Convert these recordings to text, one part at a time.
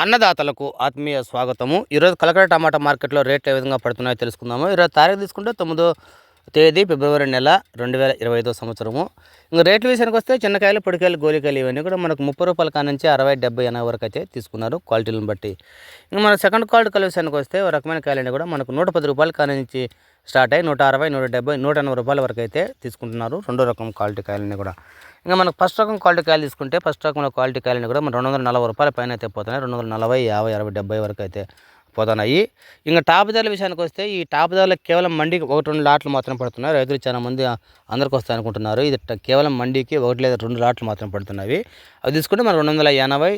అన్నదాతలకు ఆత్మీయ స్వాగతము. ఈరోజు కలకడ టమాటా మార్కెట్లో రేట్లు ఏ విధంగా పడుతున్నాయో తెలుసుకుందాము. ఈరోజు తారీఖు తీసుకుంటే తొమ్మిదో తేదీ ఫిబ్రవరి నెల రెండు వేల ఇరవై ఐదో సంవత్సరము. ఇంకా రేట్ల విషయానికి వస్తే చిన్నకాయలు పొడికాయలు గోలికాయలు ఇవన్నీ కూడా మనకు ముప్పై రూపాయల కాడ నుంచి అరవై డెబ్బై ఎనభై వరకు అయితే తీసుకున్నారు క్వాలిటీలను బట్టి. ఇంకా మన సెకండ్ క్వాలిటీ కల విషయానికి వస్తే ఒక రకమైన కాయలన్నీ కూడా మనకు నూట పది రూపాయల కాడ నుంచి స్టార్ట్ అయ్యి నూట అరవై నూట డెబ్బై నూట ఎనభై రూపాయల వరకు అయితే తీసుకుంటున్నారు రెండో రకం క్వాలిటీ కాయలన్నీ కూడా. ఇంకా మనకు ఫస్ట్ రకం క్వాలిటీ కాయలు తీసుకుంటే ఫస్ట్ రకంలో క్వాలిటీ కాయలని కూడా మనం రెండు వందల నలభై రూపాయల పైన అయితే పోతున్నాయి. రెండు వందల నలభై యాభై అరవై డెబ్బై వరకు అయితే పోతున్నాయి. ఇంకా టాప్ ధరల విషయానికి వస్తే ఈ టాప్ ధరలు కేవలం మండికి ఒకటి రెండు లాట్లు మాత్రం పడుతున్నాయి. రైతులు చాలా మంది అందరికి వస్తాయి అనుకుంటున్నారు. ఇది కేవలం మండికి ఒకటి లేదా రెండు లాట్లు మాత్రం పడుతున్నవి అవి తీసుకుంటే మనం రెండు వందల ఎనభై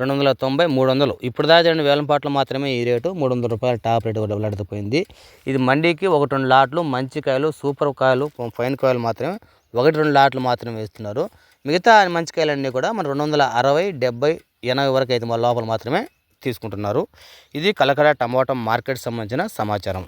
రెండు వందల తొంభై మూడు వందలు ఇప్పుడు దాకా రెండు వేలం పాటలు మాత్రమే ఈ రేటు. మూడు వందల రూపాయల టాప్ రేటు వెళ్ళడిపోయింది ఇది మండీకి ఒకటి రెండు లాట్లు మంచి కాయలు సూపర్ కాయలు ఫైన్ కాయలు మాత్రమే ఒకటి రెండు లాట్లు మాత్రమే వేస్తున్నారు. మిగతా మంచి కాయలన్నీ కూడా మన రెండు వందల అరవై డెబ్బై ఎనభై వరకు అయితే మన లోపల మాత్రమే తీసుకుంటున్నారు. ఇది కలకడ టమాటో మార్కెట్ సంబంధించిన సమాచారం.